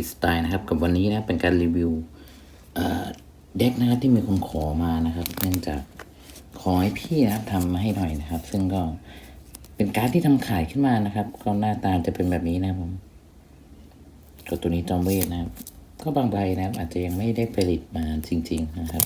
ีสไตล์นะครับ กับวันนี้นะเป็นการรีวิวเด็กนะครับที่มีคนขอมานะครับ เนื่องจากขอให้พี่นะครับทำให้หน่อยนะครับ ซึ่งก็เป็นการ์ดที่ทำขายขึ้นมานะครับ ก็หน้าตาจะเป็นแบบนี้นะครับผมก็ตัวนี้จอมเวทนะครับ ก็บางใบนะครับ อาจจะยังไม่ได้ผลิตมาจริง ๆ นะครับ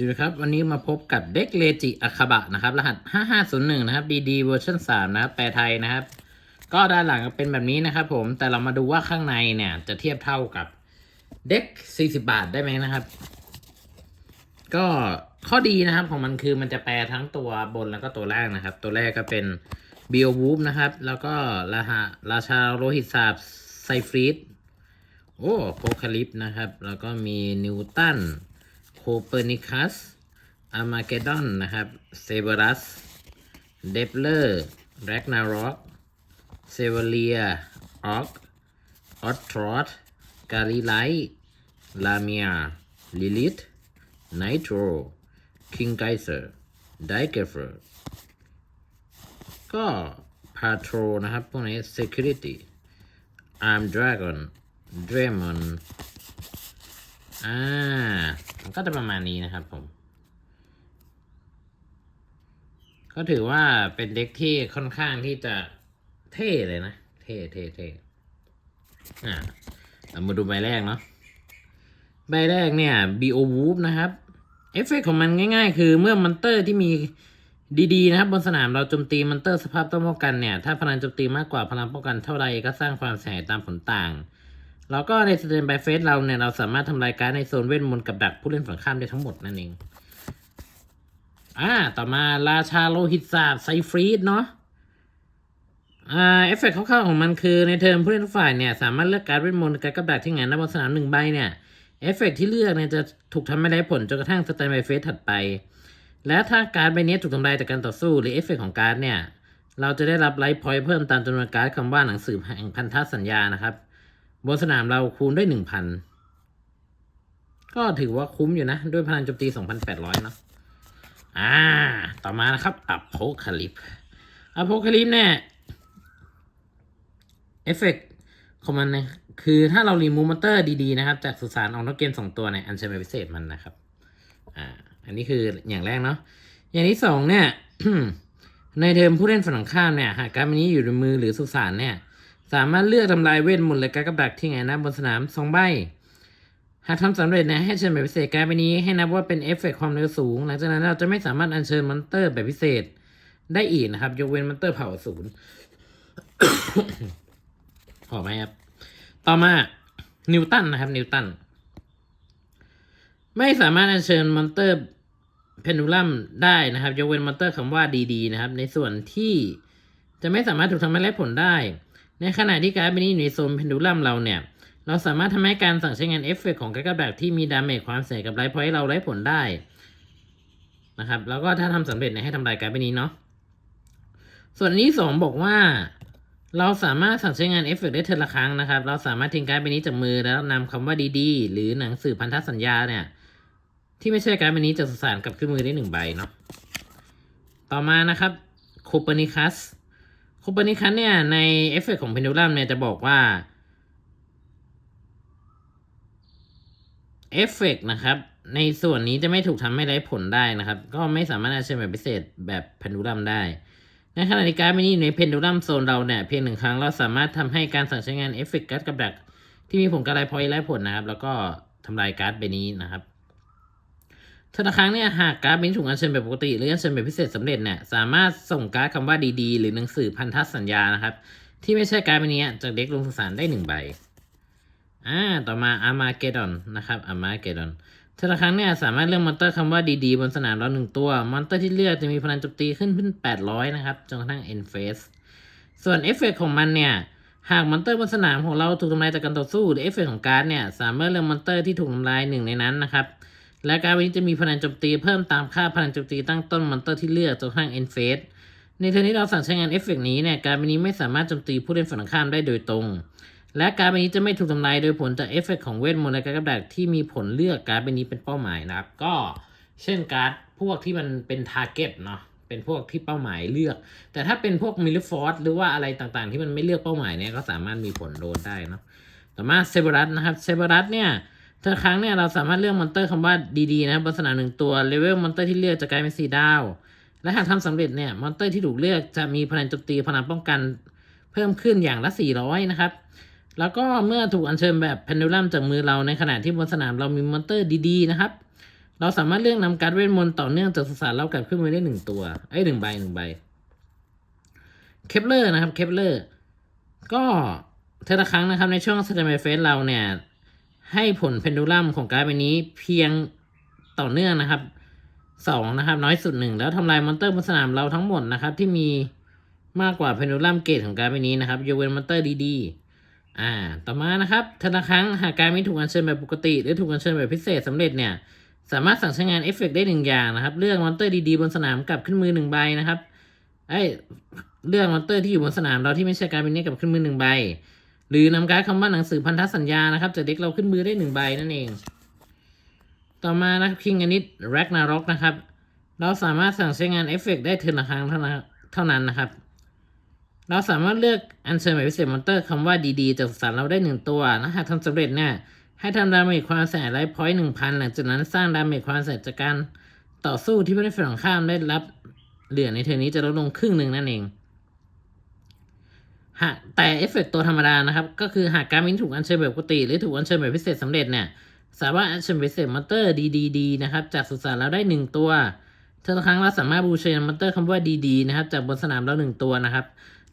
สวัสดีครับ วันนี้มาพบกับเด็กเลจิอาคาบะนะครับ รหัส 5501 นะครับ DD เวอร์ชัน3นะครับ แปลไทยนะครับ ก็ด้านหลังเป็นแบบนี้นะครับผมแต่เรามาดูว่าข้างในเนี่ย จะเทียบเท่ากับเด็ก 40 บาทได้ไหมนะครับ ก็ข้อดีนะครับของมันคือมันจะแปลทั้งตัวบนแล้วก็ตัวล่างนะครับ ตัวแรกก็เป็น b ิ o วูฟนะครับ แล้วก็ราหะราชาโลหิตสาบไซฟรีดโอ้โพคาลิปนะครับ แล้วก็มีนิวตัน เปอร์นิคัสอามาเกดอนนะครับเซเบรัสเดปเลอร์แรกนารอกเซเวเลียออกออตทรอตกาลิไลลาเมียลิลิทไนโตรคิงไกเซอร์ไดเกเฟอร์ก็พาโทรนะครับพวกนี้ Security Arm Dragon Draemon อ่ามันก็จะประมาณนี้นะครับผม ก็ถือว่าเป็นเด็กที่ค่อนข้างที่จะเท่เลยนะ เท่เท่เท่อ่าเรามาดูใบแรกเนาะใบแรกเนี่ย BO Whoop นะครับเอฟเฟกต์ของมันง่ายๆ คือเมื่อมอนเตอร์ที่มีดีๆ นะครับ บนสนามเราโจมตีมอนเตอร์สภาพต้องป้องกันเนี่ย ถ้าพลังโจมตีมากกว่าพลังป้องกันเท่าไรก็สร้างความเสียหายตามผลต่าง แล้วก็ในสเตนบายเฟสเราเนี่ยเราสามารถทำลายการดในโซนเวทมนต์กับดักผู้เล่นฝั่งข้ามได้ทั้งหมดนั่นเอง อ่า ต่อมาราชาโลหิตสาบไซฟรีดเนาะ อ่า เอฟเฟกต์คร่าวๆของมันคือในเทอมผู้เล่นฝ่ายเนี่ย สามารถเลือกการดเวทมนต์กับกับดักที่หงายหน้าบนสนามหนึ่งใบเนี่ยเอฟเฟกต์ที่เลือกเนี่ยจะถูกทำให้ได้ผลจนกระทั่งสแตนบายเฟสถัดไป และถ้าการ์ดใบนี้ถูกทำลายจากการต่อสู้หรือเอฟเฟกต์ของการ์ดเนี่ย เราจะได้รับไลฟ์พอยต์เพิ่มตามจำนวนการ์ดคำว่าหนังสือแห่งพันธสัญญานะครับ บนสนามเราคูณด้วยหนึ่งพันก็ถือว่าคุ้มอยู่นะ ด้วยพลังโจมตีสองพันแปดร้อยเนาะอ่า ต่อมานะครับอโพคาลิปอโพคาลิปเนี่ยเอฟเฟกต์ของมันเนี่ยคือถ้าเรารีมูมอนเตอร์ดีๆนะครับ จากสุสานออกนอกเกมสองตัวเนี่ยอันเชิญพิเศษมันนะครับ อ่า อันนี้คืออย่างแรกเนาะอย่างที่สองเนี่ยในเทอมผู้เล่นฝั่งข้ามเนี่ย หากการดนี้อยู่ในมือหรือสุสานเนี่ย สามารถเลือกทำลายเวทมนต์และการกับดักที่ไงนะบนสนามสองใบ หากทำสำเร็จนะให้เชิญแบบพิเศษการดใบนี้ให้นับว่าเป็นเอฟเฟกต์ความเร็วสูง หลังจากนั้นเราจะไม่สามารถอัญเชิญมอนเตอร์แบบพิเศษได้อีกนะครับ ยกเว้นมอนเตอร์เผ่าศูนย์พอไหมครับ ต่อมานิวตันนะครับ นิวตัน ไม่สามารถอัญเชิญมอนเตอร์เพนดูลัมได้นะครับ ยกเว้นมอนเตอร์คำว่าดีๆนะครับ ในส่วนที่จะไม่สามารถถูกทำให้ไร้ผลได้ ในขณะที่การ์ดใบนี้อยู่ในโซนเพนดูลัมเราเนี่ย เราสามารถทำให้การสั่งใช้งานเอฟเฟกต์ของการ์ดแบบที่มีดาเมจความเสียกับไลฟ์พอยต์เราไร้ผลได้นะครับแล้วก็ถ้าทำสำเร็จเนี่ยให้ทำลายการ์ดใบนี้เนาะส่วนนที่สองบอกว่า เราสามารถสั่งใช้งานเอฟเฟกต์ได้เทอละครั้งนะครับ เราสามารถทิ้งการ์ดใบนี้จากมือแล้วนำคำว่าดีๆหรือหนังสือพันธสัญญาเนี่ย ที่ไม่ใช่การ์ดใบนี้จะสสานกลับขึ้นมือได้หนึ่งใบเนาะต่อมานะครับโคเปอร์นิคัส คเปอร์นิคัสเนี่ยในเอฟเฟกต์ของเพนดูลัมเนี่ยจะบอกว่าเอฟเฟกต์นะครับ ในส่วนนี้จะไม่ถูกทำให้ไร้ผลได้นะครับ ก็ไม่สามารถอัญเชิญแบบพิเศษแบบเพนดูลัมได้ ในขณะที่การ์ดใบนี้อยู่ในเพนดูลัมโซนเราเนี่ยเพียงหนึ่งครั้งเราสามารถทำให้การสั่งใช้งานเอฟเฟกต์การ์ดกับดักที่มีผลกระไรพอยไร้ผลนะครับ แล้วก็ทำลายการ์ดใบนี้นะครับ ธนาครั้งเนี่ยหากการ์ดเป็นถูกอัญเชิญแบบปกติหรืออัญเชิญแบบพิเศษสำเร็จเนี่ยสามารถส่งการ์ดคำว่าดีๆ หรือหนังสือพันธสัญญานะครับ ที่ไม่ใช่การ์ดใบนี้จากเด็กลงสุสานได้หนึ่งใบอ่าต่อมาอามาเกดอนนะครับอามาเกดอนธนาครั้งเนี่ยสามารถเลือกมอนเตอร์คำว่าดีๆ บนสนามเราหนึ่งตัว มอนเตอร์ที่เลือกจะมีพลังโจมตีขึ้นขึ้น 800 นะครับจนกระทั่ง end phase ส่วนเอฟเฟกต์ของมันเนี่ยหากมอนเตอร์บนสนามของเราถูกทำลายจากการต่อสู้หรือเอฟเฟกต์ของการ์ดเนี่ยสามารถเลือกมอนเตอร์ที่ถูกทำลายหนึ่งในนั้นนะครับ และการ์ดนี้จะมีพลังโจมตีเพิ่มตามค่าพลังโจมตีตั้งต้นมอนเตอร์ที่เลือกจนกระทั่ง end phase ในเทอร์นนี้เราสั่งใช้งานเอฟเฟกต์นี้เนี่ยการ์ดนี้ไม่สามารถโจมตีผู้เล่นฝั่งข้ามได้โดยตรง และการ์ดนี้จะไม่ถูกทำลายโดยผลจากเอฟเฟกต์ของเวทมนต์และการกับดักที่มีผลเลือกการ์ดนี้เป็นเป้าหมายนะครับ ก็เช่นการ์ดพวกที่มันเป็นทาร์เก็ตเนาะเป็นพวกที่เป้าหมายเลือก แต่ถ้าเป็นพวกมิลลิฟอร์สหรือว่าอะไรต่างๆ ที่มันไม่เลือกเป้าหมายเนี่ยก็สามารถมีผลโดนได้เนาะต่อมาเซเบรัสนะครับเซเบรัสเนี่ย ทุกครั้งเนี่ยเราสามารถเลือกมอนเตอร์คำว่าดีๆนะครับบนสนามหนึ่งตัวเลเวลมอนเตอร์ที่เลือกจะกลายเป็นสีดาว และหากทำสำเร็จเนี่ยมอนเตอร์ที่ถูกเลือกจะมีพลังโจมตีพลังป้องกันเพิ่มขึ้นอย่างละ 400 นะครับ แล้วก็เมื่อถูกอัญเชิญแบบเพนดูลัมจากมือเราในขณะที่บนสนามเรามีมอนเตอร์ดีๆนะครับ เราสามารถเลือกนำการเวทมนต์ต่อเนื่องจากสุสานเรากลับขึ้นมือได้หนึ่งตัวไอ้หนึ่งใบหนึ่งใบเคปเลอร์นะครับเคปเลอร์ก็เทอละครั้งนะครับในช่วงสเตมเฟสเราเนี่ย ให้ผลเพนดูลัมของการดใบนี้เพียงต่อเนื่องนะครับสองนะครับน้อยสุดหนึ่งแล้วทำลายมอนเตอร์บนสนามเราทั้งหมดนะครับ ที่มีมากกว่าเพนดูลัมเกตของการดใบนี้นะครับยกเว้นมอนเตอร์ดีๆอ่า ต่อมานะครับเทอละครั้งหากการไม่ถูกอัญเชิญแบบปกติ หรือถูกอัญเชิญแบบพิเศษสำเร็จเนี่ย สามารถสั่งใช้งานเอฟเฟกได้หนึ่งอย่างนะครับ เลือกมอนเตอร์ดีๆบนสนามกลับขึ้นมือหนึ่งใบนะครับไอ้เลือกมอนเตอร์ที่อยู่บนสนามเราที่ไม่ใช่การดใบนี้กลับขึ้นมือหนึ่งใบ หรือนำการดคำว่าหนังสือพันธสัญญานะครับจากเด็กเราขึ้นมือได้หนึ่งใบนั่นเอง ต่อมานะครับคิงอนิดแร็กนารอกนะครับ เราสามารถสั่งใช้งานเอฟเฟกได้เทินละครั้งเท่านั้นเท่านั้นนะครับ เราสามารถเลือกอันเชิญแบบพิเศษมอนเตอร์คำว่าดีๆจากสารเราได้หนึ่งตัวนะหากทำสำเร็จเนี่ยให้ทำดาเมจความแสนไลฟ์พอยต์หนึ่งพันหลังจากนั้นสร้างดาเมจความแสนจากการต่อสู้ที่ผู้เล่นฝั่งข้ามได้รับเหลือในเทอร์นี้จะลดลงครึ่งหนึ่งนั่นเอง หากแต่เอฟเฟกต์ตัวธรรมดานะครับ ก็คือหากการมินถูกอัญเชิญแบบปกติ หรือถูกอัญเชิญแบบพิเศษสำเร็จเนี่ย สามารถอัญเชิญพิเศษมอนเตอร์ดีๆนะครับ จากสุสานเราได้หนึ่งตัวเท่าครั้งเราสามารถบูเชนมอนเตอร์คำว่าดีๆนะครับ จากบนสนามเราหนึ่งตัวนะครับ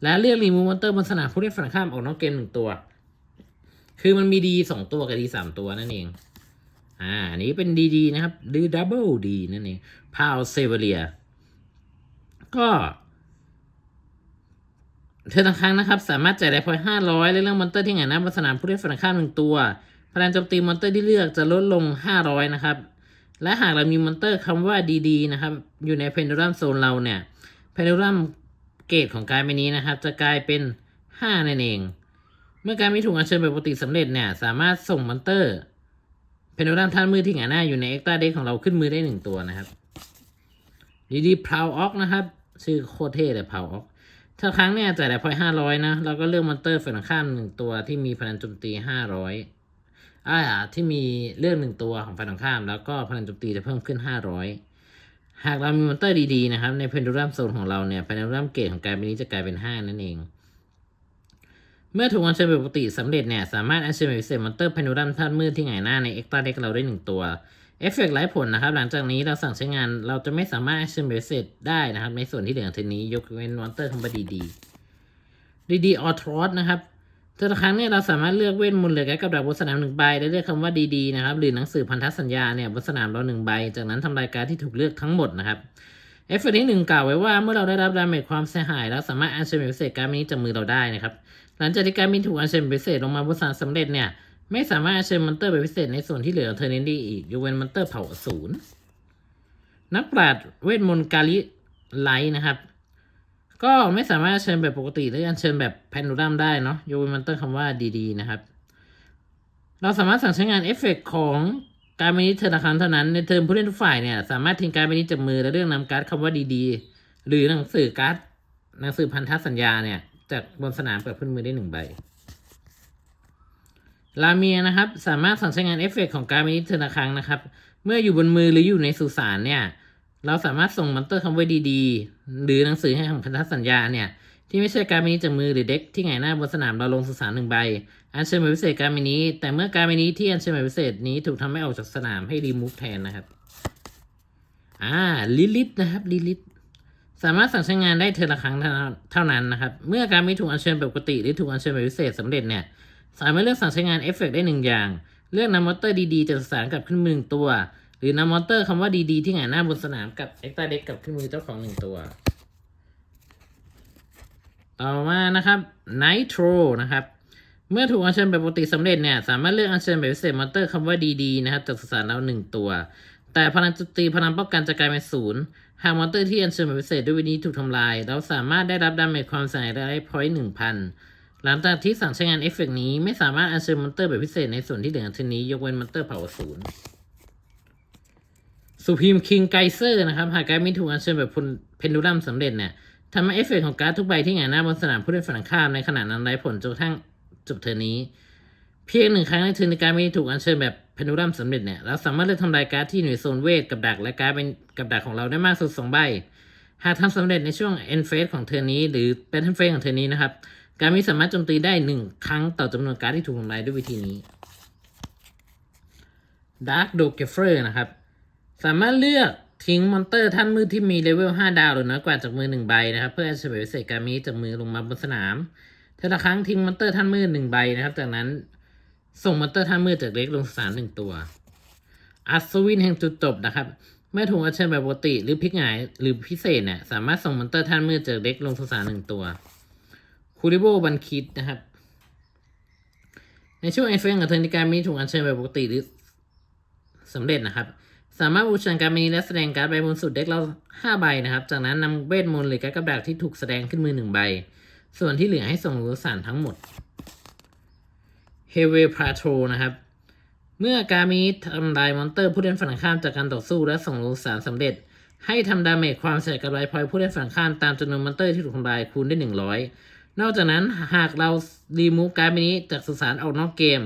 และเลือกรีมูมอนเตอร์บนสนามผู้เล่นฝั่งข้ามออกนอกเกมหนึ่งตัว คือมันมีดีสองตัวกับดีสามตัวนั่นเอง อ่าอันนี้เป็นดีดีนะครับหรือดับเบิลดีนั่นเองพาวเซเวเรียก็ เธอทั้งครั้งนะครับ สามารถจ่ายได้พอยห้าร้อยและเรื่องมอนเตอร์ที่หงายหน้าบนสนามผู้เล่นฝั่งข้ามหนึ่งตัวพลังโจมตีมอนเตอร์ที่เลือกจะลดลงห้าร้อยนะครับ และหากเรามีมอนเตอร์คำว่าดีๆนะครับ อยู่ในเพนดูลัมโซนเราเนี่ยเพนดูลัมเกรดของการใบนี้นะครับ จะกลายเป็นห้านั่นเอง เมื่อการไม่ถูกอัญเชิญแบบปกติสำเร็จเนี่ย สามารถส่งมอนเตอร์เพนดูลัมท่านมือที่หงายหน้าอยู่ในเอ็กตาเด็กของเราขึ้นมือได้หนึ่งตัวนะครับ ดีดีพาวออกนะครับ ชื่อโคตรเท่เลยพาวออก ถ้าครั้งเนี่ยจ่ายแต่พอยห้าร้อยนะเราก็เลือกมอนเตอร์ฝั่งข้ามหนึ่งตัวที่มีพลังโจมตีห้าร้อยอ่าที่มีเลือกหนึ่งตัวของฝั่งข้าม แล้วก็พลังโจมตีจะเพิ่มขึ้นห้าร้อยหากเรามีมอนเตอร์ดีๆนะครับ ในเพนดูลัมโซนของเราเนี่ยเพนดูลัมเกรดของการเป็นนี้จะกลายเป็นห้านั่นเอง เมื่อถูกอัญเชิญแบบปกติสำเร็จเนี่ยสามารถอัญเชิญแบบพิเศษมอนเตอร์เพนดูลัมท่านมืดที่หงายหน้าในเอ็กตาเด็กเราได้หนึ่งตัว เอฟเฟกต์ไร้ผลนะครับ หลังจากนี้เราสั่งใช้งานเราจะไม่สามารถอัญเชิญแบบพิเศษได้นะครับ ในส่วนที่เหลือเทนนี้ยกเว้นมอนเตอร์คำว่าดีดีดีดีออทรอสนะครับแต่ละครั้งเนี่ยเราสามารถเลือกเวทมนต์เหลือแค่กับดักบนสนามหนึ่งใบและเลือกคำว่าดีๆนะครับหรือหนังสือพันธสัญญาเนี่ยบนสนามเราหนึ่งใบ จากนั้นทำรายการที่ถูกเลือกทั้งหมดนะครับเอฟเฟกต์ที่หนึ่งกล่าวไว้ว่าเมื่อเราได้รับดาเมจความเสียหายแล้วสามารถอัญเชิญแบบพิเศษการดนี้จากมือเราได้นะครับหลังจากที่การ์ดมินถูกอัญเชิญแบบพิเศษลงมาบนสนามสำเร็จเนี่ย ไม่สามารถเชิญมอนเตอร์แบบพิเศษในส่วนที่เหลือเทอร์เนนี้ได้อีกยกเวนมอนเตอร์เผ่าอสูรนักปราชญ์เวทมนต์กาลิไลท์นะครับ ก็ไม่สามารถเชิญแบบปกติหรืออัญเชิญแบบแพนดูลัมได้เนาะยกเวนมอนเตอร์คำว่าดีๆนะครับ เราสามารถสั่งใช้งานเอฟเฟกต์ของการมินิเทอร์ละครั้งเท่านั้นในเทอมผู้เล่นทุกฝ่ายเนี่ยสามารถทิ้งการมินิจากมือและเรื่องนำการ์ดคำว่าดีๆ หรือหนังสือการ์ดหนังสือพันธสัญญาเนี่ยจากบนสนามกับพื้นมือได้หนึ่งใบ ลาเมียนะครับ สามารถสั่งใช้งานเอฟเฟกต์ของการมินิเทอละครั้งนะครับ เมื่ออยู่บนมือหรืออยู่ในสุสานเนี่ย เราสามารถส่งมอนเตอร์คำว่าดีๆ หรือหนังสือให้ของพันธสัญญาเนี่ย ที่ไม่ใช่การมินิจากมือหรือเด็กที่หงายหน้าบนสนามเราลงสุสานหนึ่งใบ อัญเชิญแบบพิเศษการมินิแต่เมื่อการมินิที่อัญเชิญแบบพิเศษนี้ถูกทำให้ออกจากสนามให้รีมูฟแทนนะครับอ่าลิลิตนะครับลิลิตสามารถสั่งใช้งานได้เทอละครั้งเท่านั้นนะครับ เมื่อการไม่ถูกอัญเชิญแบบปกติหรือถูกอัญเชิญแบบพิเศษสำเร็จเนี่ย สามารถเลือกสั่งใช้งานเอฟเฟกได้หนึ่งอย่าง เลือกนำมอเตอร์ดีๆจากสารกลับขึ้นมือหนึ่งตัว หรือนำมอเตอร์คำว่าดีๆที่หงายหน้าบนสนามกับเอ็กตาเด็กกลับขึ้นมือเจ้าของหนึ่งตัว ต่อมานะครับไนโตรนะครับเมื่อถูกอัญเชิญแบบปกติสำเร็จเนี่ยสามารถเลือกอัญเชิญแบบพิเศษมอเตอร์คำว่าดีๆนะครับจากสสารเราหนึ่งตัว แต่พลังจมตีพลังป้องกันจะกลายเป็นศูนย์หากมอเตอร์ที่อัญเชิญแบบพิเศษด้วยวิธีนี้ถูกทำลาย เราสามารถได้รับดาเมจความเสียหายได้พอยต์หนึ่งพัน หลังจากที่สั่งใช้งานเอฟเฟกต์นี้ไม่สามารถอัญเชิญมอนเตอร์แบบพิเศษในส่วนที่เหลือเทอร์นนี้ ยกเว้นมอนเตอร์เผาศูนย์สุพีมคิงไกเซอร์นะครับ หากการดไม่ถูกอัญเชิญแบบเพนดูลัมสำเร็จเนี่ยทำให้เอฟเฟกต์ของการ์ดทุกใบที่หงายหน้าบนสนามผู้เล่นฝั่งข้ามในขณะนั้นไร้ผลจนกระทั่งจบเทอร์นนี้ เพียงหนึ่งครั้งในเทิร์นในการไม่ถูกอัญเชิญแบบเพนดูลัมสำเร็จเนี่ยเราสามารถเลือกทำลายการ์ดที่อยู่ในโซนเวทกับดักและการ์ดเป็นกับดักของเราได้มากสุดสองใบ หากทำสำเร็จในช่วง end phase ของเทอร์นี้ หรือ battle phase ของเทอร์นนี้นะครับ การมีสามารถโจมตีได้หนึ่งครั้งต่อจำนวนการ์ดที่ถูกทำลายด้วยวิธีนี้ Dark d o g e f e r นะครับ สามารถเลือกทิ้งมอนเตอร์ท่านมืดที่มีเลเวล 5 ดาวหรือน้อยกว่าจากมือ 1 ใบนะครับ เพื่อเฉลยพิเศษการมีจากมือลงมาบนสนามเทอละครั้งทิ้งมอนเตอร์ท่านมืดหนึ่งใบนะครับ จากนั้นส่งมอนเตอร์ท่านมืดจากเล็กลงสนามหนึ่งตัว อัศวินแห่งจุดจบนะครับเมื่อถูกอัญเชิญแบบปกติหรือพลิกหงายหรือพิเศษเนี่ยสามารถส่งมอนเตอร์ท่านมืดจากเด็กลงสนามหนึ่งตัว คูริโบบันคิดนะครับ ในช่วงเอฟเฟกต์กับเทอร์นิการมีถูกอัญเชิญแบบปกติหรือสำเร็จนะครับ สามารถบูชาการมีและแสดงการ์ดใบบนสุดเด็กเราห้าใบนะครับ จากนั้นนำเวทมนต์หรือการ์ดกับดักที่ถูกแสดงขึ้นมือหนึ่งใบ ส่วนที่เหลือให้ส่งรูสารทั้งหมดเฮเวพาโทรนะครับเมื่อการมีทำลายมอนเตอร์ผู้เล่นฝั่งข้ามจากการต่อสู้และส่งลงสารสำเร็จ ให้ทำดาเมจความเสียกับไลพอยผู้เล่นฝั่งข้ามตามจำนวนมอนเตอร์ที่ถูกทำลายคูณได้100นอย นอกจากนั้นหากเรารีมูฟการ์ดนี้จากสุสานออกนอกเกม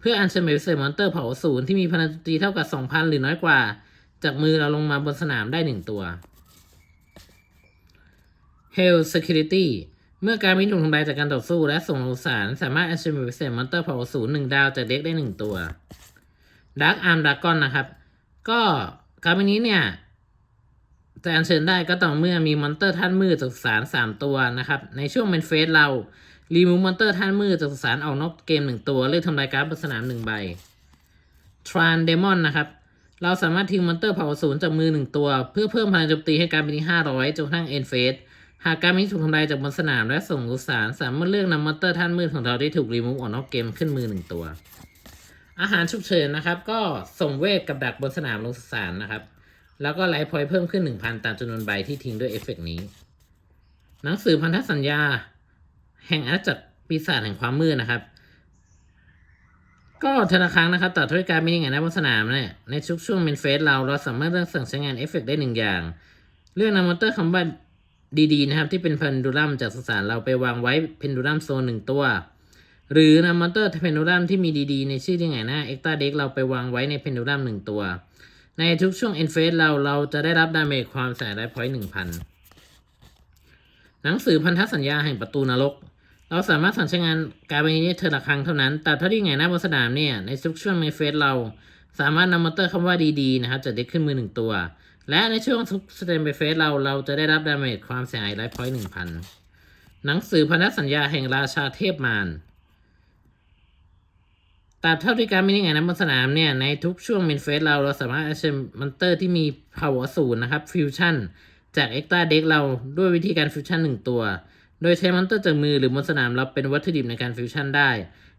เพื่ออัญเชิญเมลเซอร์มอนเตอร์เผาศูนย์ที่มีพลังโจมตีเท่ากับ 2,000 หรือน้อยกว่า จากมือเราลงมาบนสนามได้ 1 ตัว Hell Security เมื่อการมีถูกทำลายจากการต่อสู้และส่งลงสารสามารถอัญเชิญเมลเซอร์มอนเตอร์เผาศูนย์หนึ่งดาวจากเด็กได้ 1 ตัวดาร์กอาร์มดากอนนะครับ ก็การ์ดนี้เนี่ย จะอัญเชิญได้ก็ต่อเมื่อมีมอนเตอร์ท่านมืดจากสารสามตัวนะครับ ในช่วงเมนเฟสเรารีมูฟมอนเตอร์ท่านมืดจากสารออกนอกเกมหนึ่งตัว เลือกทำลายการ์ดบนสนามหนึ่งใบทรานเดมอนนะครับ เราสามารถทิ้งมอนเตอร์เผาศูนย์จากมือหนึ่งตัว เพื่อเพิ่มพลังโจมตีให้การเป็นที่ห้าร้อยจนกระทั่งเอ็นเฟสหากการนี้ถูกทำลายจากบนสนามและส่งลูกสารสามารถเลือกนำมอนเตอร์ท่านมืดของเราที่ถูกรีมูฟออกนอกเกมขึ้นมือหนึ่งตัว อาหารฉุกเฉินนะครับ ก็ส่งเวทกับดักบนสนามลงสารนะครับ แล้วก็ไลฟ์พอยต์เพิ่มขึ้น 1,000 ตามจำนวนใบที่ทิ้งด้วยเอฟเฟกต์นี้ หนังสือพันธสัญญา แห่งอาจักรปีศาจแห่งความมืดนะครับ ก็ธนาคารนะครับต่อธุรการมีอย่างไรนะบนสนามเนี่ยในชุกช่วงเมนเฟสเราเราสามารถเลือกสั่งใช้งานเอฟเฟกต์ได้หนึ่งอย่าง เลือกนำมอเตอร์คำว่าดีๆ นะครับ ที่เป็นเพนดูลัมจากสสารเราไปวางไว้เพนดูลัมโซนหนึ่งตัว หรือนำมอเตอร์เพนดูลัมที่มีดีๆ ในชื่อที่ไงหน้าเอ็กตาเด็กเราไปวางไว้ในเพนดูลัมหนึ่งตัว ในทุกช่วงเอ็นเฟสเราเราจะได้รับดาเมจความแสงได้พอยต์หนึ่งพันหนังสือพันธสัญญาแห่งประตูนรก เราสามารถสั่งใช้งานการใบนี้เธอละครั้งเท่านั้น แต่ถ้าที่ไงหน้าบนสนามเนี่ย ในทุกช่วงในเฟสเราสามารถนำมอเตอร์คำว่าดีๆนะครับจะเด็กขึ้นมือหนึ่งตัว และในช่วงทุกสเตมไปเฟสเราเราจะได้รับดาเมจความเสียหายไลฟ์พอยต์หนึ่งพันหนังสือพันธสัญญาแห่งราชาเทพมาร ตราบเท่าที่การไม่ได้ไงนะบนสนามเนี่ย ในทุกช่วงเมนเฟสเราเราสามารถเชิญมอนเตอร์ที่มี power ศูนย์นะครับฟิวชั่นจากเอ็กตาเด็กเราด้วยวิธีการฟิวชั่นหนึ่งตัว โดยใช้มอนเตอร์จากมือหรือบนสนามเราเป็นวัตถุดิบในการฟิวชั่นได้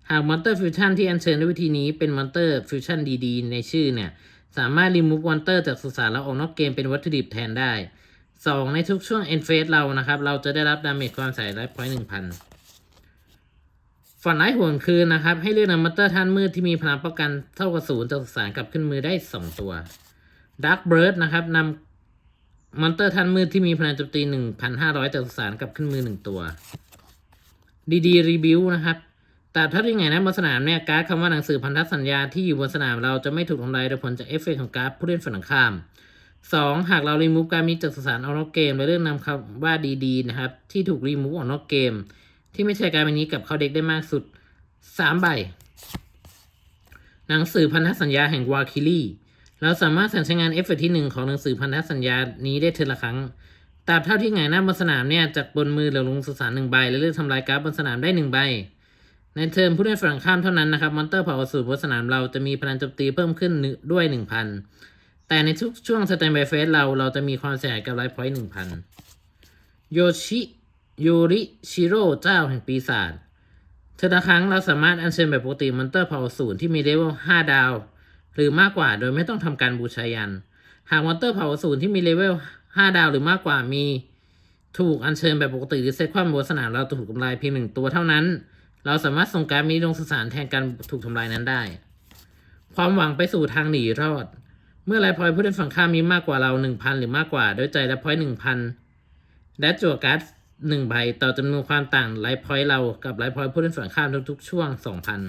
หากมอนเตอร์ฟิวชั่นที่อัญเชิญด้วยวิธีนี้เป็นมอนเตอร์ฟิวชั่นดีๆ ในชื่อเนี่ยสามารถรีมูฟมอนเตอร์จากสุสานแล้วออกนอกเกมเป็นวัตถุดิบแทนได้ 2 ในทุกช่วงเอนเฟสเรานะครับเราจะได้รับดาเมจความใส่ไลฟ์พอยต์หนึ่งพัน ฝันร้ายห่วงคืนนะครับ ให้เลือกนำมอนเตอร์ท่านมืดที่มีพลังป้องกันเท่ากับศูนย์จากสารกลับขึ้นมือได้ 2 ตัวดักเบิร์ดนะครับนำมอนเตอร์ท่านมืดที่มีพลังโจมตี 1,500จากสารกลับขึ้นมือ 1 ตัวดีดีรีบิวนะครับแต่ถ้าที่ไงนะบนสนามเนี่ยการ์ดคำว่าหนังสือพันธสัญญาที่อยู่บนสนามเราจะไม่ถูกทำลายโดยผลจากเอฟเฟกต์ของการ์ดผู้เล่นฝั่งข้ามสองหากเรารีมูฟการมีจากสสารออกนอกเกมโดยเลือกนำคำว่าดีๆนะครับที่ถูกรีมูฟออกนอกเกม ที่ไม่ใช่การเป็นนี้กับเข้าเด็กได้มากสุดสามใบ หนังสือพันธสัญญาแห่งวาคิลี่เราสามารถสั่งใช้งานเอฟเฟกต์ที่หนึ่งของหนังสือพันธสัญญานี้ได้เทอละครั้งตราบเท่าที่หงายหน้าบนสนามเนี่ยจากบนมือเหลือลงสุสานหนึ่งใบ และเลือกทำลายการ์ดบนสนามได้หนึ่งใบ ในเทิร์นผู้เล่นฝั่งข้ามเท่านั้นนะครับมอนเตอร์เผ่าสูรบนสนามเราจะมีพลังโจมตีเพิ่มขึ้นด้วยหนึ่งพันแต่ในทุกช่วงสแตนบายเฟสเราเราจะมีความเสียหายกับไลฟ์พอยต์หนึ่งพันโยชิ ยูริชิโร่เจ้าแห่งปีศาจเธอละครั้งเราสามารถอัญเชิญแบบปกติมอนเตอร์เผ่าอสูรที่มีเลเวล5 ดาว หรือมากกว่าโดยไม่ต้องทำการบูชายัน หากมอนเตอร์เผ่าอสูรที่มีเลเวล5 ดาวหรือมากกว่ามี ถูกอัญเชิญแบบปกติหรือเซตความบนสนามเราถูกทำลายเพียงหนึ่งตัวเท่านั้น เราสามารถส่งการดนี้ลงสสารแทนการถูกทำลายนั้นได้ ความหวังไปสู่ทางหนีรอด เมื่อไลฟ์พอยผู้เล่นฝั่งข้ามมีมากกว่าเราหนึ่งพันหรือมากกว่าโดยใจไลฟ์พอยต์หนึ่งพันและจั่วการ์ด หนึ่งใบต่อจำนวนความต่างไลฟ์พอยต์เรากับไลฟ์พอยต์ผู้เล่นฝั่งข้ามทุกๆช่วงสองพัน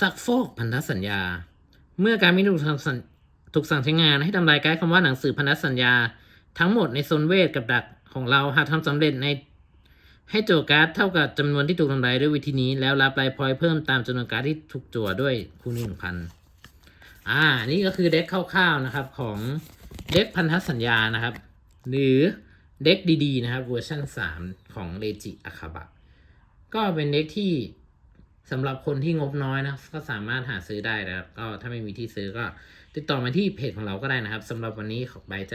ซักฟอกพันธสัญญา เมื่อการม่ถูกสัญถูกสั่งใช้งานให้ทำลายการ์ดคำว่าหนังสือพันธสัญญา ทั้งหมดในโซนเวทกับดักของเราหากทำสำเร็จในให้โจการ์ดเท่ากับจำนวนที่ถูกทำลายด้วยวิธีนี้ แล้วรับไลฟ์พอยต์เพิ่มตามจำนวนการ์ดที่ถูกจั่วด้วยคูณหนึ่งพันอ่า นี่ก็คือเด็กคร่าวๆนะครับของเด็กพันธสัญญานะครับ หรือ เด็กดีๆนะครับเวอร์ชัน3 ของเลจิอาคาบะก็เป็นเด็กที่สำหรับคนที่งบน้อยนะก็สามารถหาซื้อได้นะครับ ก็ถ้าไม่มีที่ซื้อก็ติดต่อมาที่เพจของเราก็ได้นะครับสำหรับวันนี้ขอบายจ้า